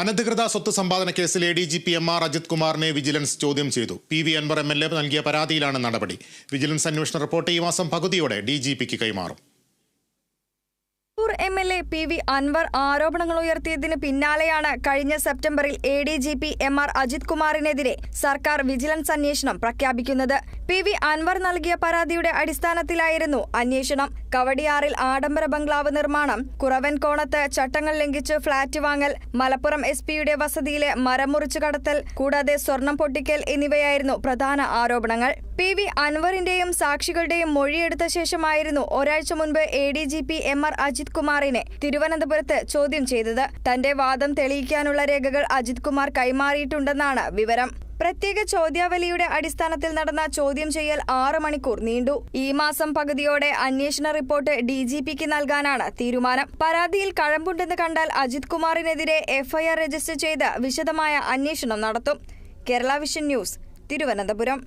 അനധികൃത സ്വത്ത് സമ്പാദന കേസിൽ A D G P M R Ajith കുമാറിനെ വിജിലൻസ് ചോദ്യം ചെയ്തു. P V Anvar M L A നൽകിയ പരാതിയിലാണ് നടപടി. വിജിലൻസ് അന്വേഷണ റിപ്പോർട്ട് ഈ മാസം പകുതിയോടെ ഡി ജി പിക്ക് കൈമാറും. Thrissur M L A P V Anvar ആരോപണങ്ങൾ ഉയർത്തിയതിന് പിന്നാലെയാണ് കഴിഞ്ഞ സെപ്റ്റംബറിൽ A D G P M R Ajith കുമാറിനെതിരെ സർക്കാർ വിജിലൻസ് അന്വേഷണം പ്രഖ്യാപിക്കുന്നത്. പി വി അൻവർ നൽകിയ പരാതിയുടെ അടിസ്ഥാനത്തിലായിരുന്നു അന്വേഷണം. കവടിയാറിൽ ആഡംബര ബംഗ്ലാവ് നിർമ്മാണം കുറവൻ കോണത്ത് ചട്ടങ്ങൾ ലംഘിച്ച് ഫ്ളാറ്റ് വാങ്ങൽ മലപ്പുറം എസ് പിയുടെ വസതിയിലെ മരം മുറിച്ചു കടത്തൽ കൂടാതെ സ്വർണം പൊട്ടിക്കൽ എന്നിവയായിരുന്നു പ്രധാന ആരോപണങ്ങൾ. പി വി അൻവറിന്റെയും സാക്ഷികളുടെയും മൊഴിയെടുത്ത ശേഷമായിരുന്നു ഒരാഴ്ച മുൻപ് A D G P M R Ajith കുമാറിനെ തിരുവനന്തപുരത്ത് ചോദ്യം ചെയ്തത്. തന്റെ വാദം തെളിയിക്കാനുള്ള രേഖകൾ അജിത് കുമാർ കൈമാറിയിട്ടുണ്ടെന്നാണ് വിവരം. പ്രത്യേക ചോദ്യാവലിയുടെ അടിസ്ഥാനത്തിൽ നടന്ന ചോദ്യം ചെയ്യൽ ആറ് മണിക്കൂർ നീണ്ടു. ഈ മാസം പകുതിയോടെ അന്വേഷണ റിപ്പോർട്ട് ഡി ജി പിക്ക് നൽകാനാണ് തീരുമാനം. പരാതിയിൽ കഴമ്പുണ്ടെന്ന് കണ്ടാൽ അജിത് കുമാറിനെതിരെ എഫ്ഐആർ രജിസ്റ്റർ ചെയ്ത് വിശദമായ അന്വേഷണം നടത്തും. Kerala vision news Thiruvananthapuram.